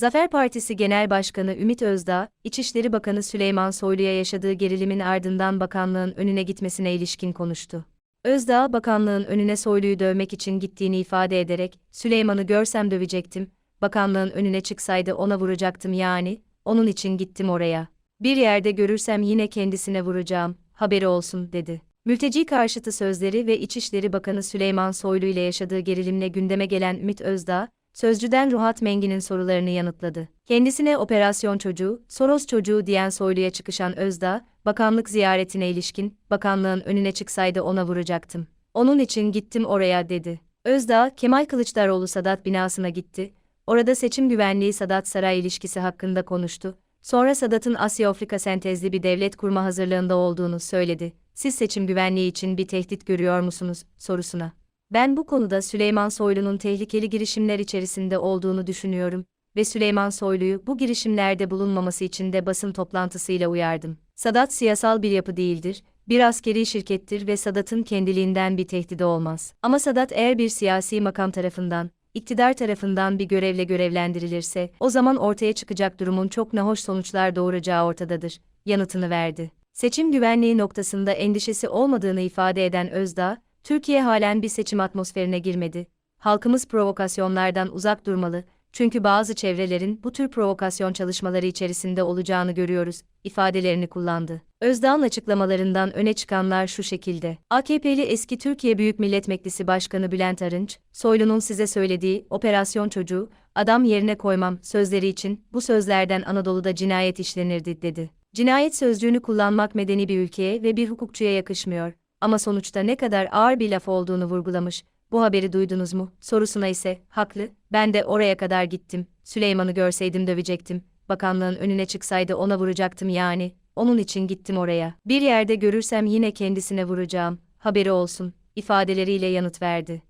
Zafer Partisi Genel Başkanı Ümit Özdağ, İçişleri Bakanı Süleyman Soylu'ya yaşadığı gerilimin ardından bakanlığın önüne gitmesine ilişkin konuştu. Özdağ, bakanlığın önüne Soylu'yu dövmek için gittiğini ifade ederek, Süleyman'ı görsem dövecektim, bakanlığın önüne çıksaydı ona vuracaktım yani, onun için gittim oraya. Bir yerde görürsem yine kendisine vuracağım, haberi olsun, dedi. Mülteci karşıtı sözleri ve İçişleri Bakanı Süleyman Soylu ile yaşadığı gerilimle gündeme gelen Ümit Özdağ, Sözcüden Ruhat Mengi'nin sorularını yanıtladı. Kendisine operasyon çocuğu, Soros çocuğu diyen Soylu'ya çıkışan Özdağ, bakanlık ziyaretine ilişkin, bakanlığın önüne çıksaydı ona vuracaktım. Onun için gittim oraya dedi. Özdağ, Kemal Kılıçdaroğlu Sadat binasına gitti, orada seçim güvenliği Sadat Saray ilişkisi hakkında konuştu. Sonra Sadat'ın Asya-Afrika sentezli bir devlet kurma hazırlığında olduğunu söyledi. Siz seçim güvenliği için bir tehdit görüyor musunuz? sorusuna. Ben bu konuda Süleyman Soylu'nun tehlikeli girişimler içerisinde olduğunu düşünüyorum ve Süleyman Soylu'yu bu girişimlerde bulunmaması için de basın toplantısıyla uyardım. Sadat siyasal bir yapı değildir, bir askeri şirkettir ve Sadat'ın kendiliğinden bir tehdidi olmaz. Ama Sadat eğer bir siyasi makam tarafından, iktidar tarafından bir görevle görevlendirilirse, o zaman ortaya çıkacak durumun çok nahoş sonuçlar doğuracağı ortadadır, yanıtını verdi. Seçim güvenliği noktasında endişesi olmadığını ifade eden Özdağ, Türkiye halen bir seçim atmosferine girmedi. Halkımız provokasyonlardan uzak durmalı, çünkü bazı çevrelerin bu tür provokasyon çalışmaları içerisinde olacağını görüyoruz, ifadelerini kullandı. Özdağ'ın açıklamalarından öne çıkanlar şu şekilde. AKP'li eski Türkiye Büyük Millet Meclisi Başkanı Bülent Arınç, Soylu'nun size söylediği operasyon çocuğu, adam yerine koymam sözleri için bu sözlerden Anadolu'da cinayet işlenirdi dedi. Cinayet sözcüğünü kullanmak medeni bir ülkeye ve bir hukukçuya yakışmıyor ama sonuçta ne kadar ağır bir laf olduğunu vurgulamış. Bu haberi duydunuz mu? Sorusuna ise, haklı, ben de oraya kadar gittim, Süleyman'ı görseydim dövecektim, bakanlığın önüne çıksaydı ona vuracaktım yani, onun için gittim oraya. Bir yerde görürsem yine kendisine vuracağım, haberi olsun, ifadeleriyle yanıt verdi.